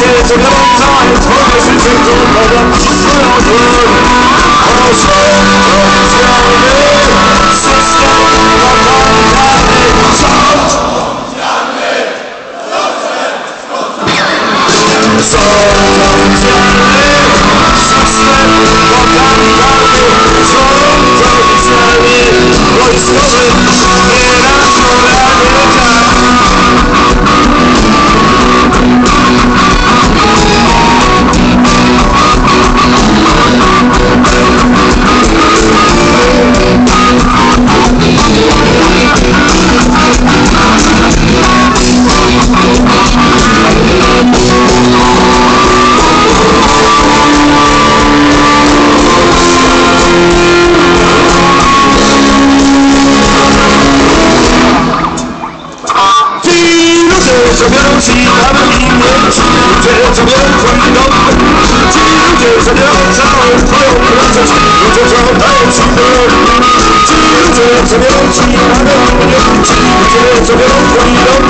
携手共进，我们是执着的追梦人。高声唱响，新时代的强军梦。强军梦，强军梦，强。西，他们一年四季总要奋斗。只有长江上才有浪头，只有长江上才有浪头。只有长江上才有浪头。只有长江上才有浪头。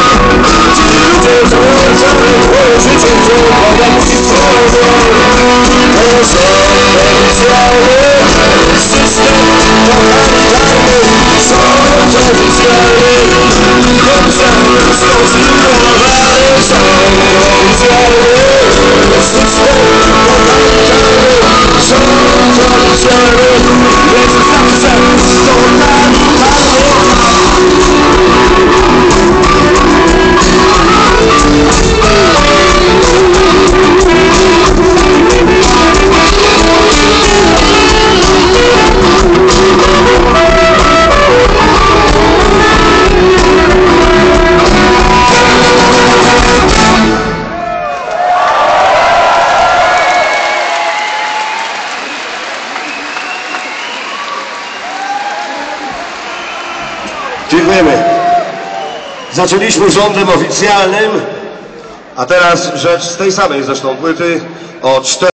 Dziękujemy. Zaczęliśmy rządem oficjalnym, a teraz rzecz z tej samej zresztą płyty o cztery.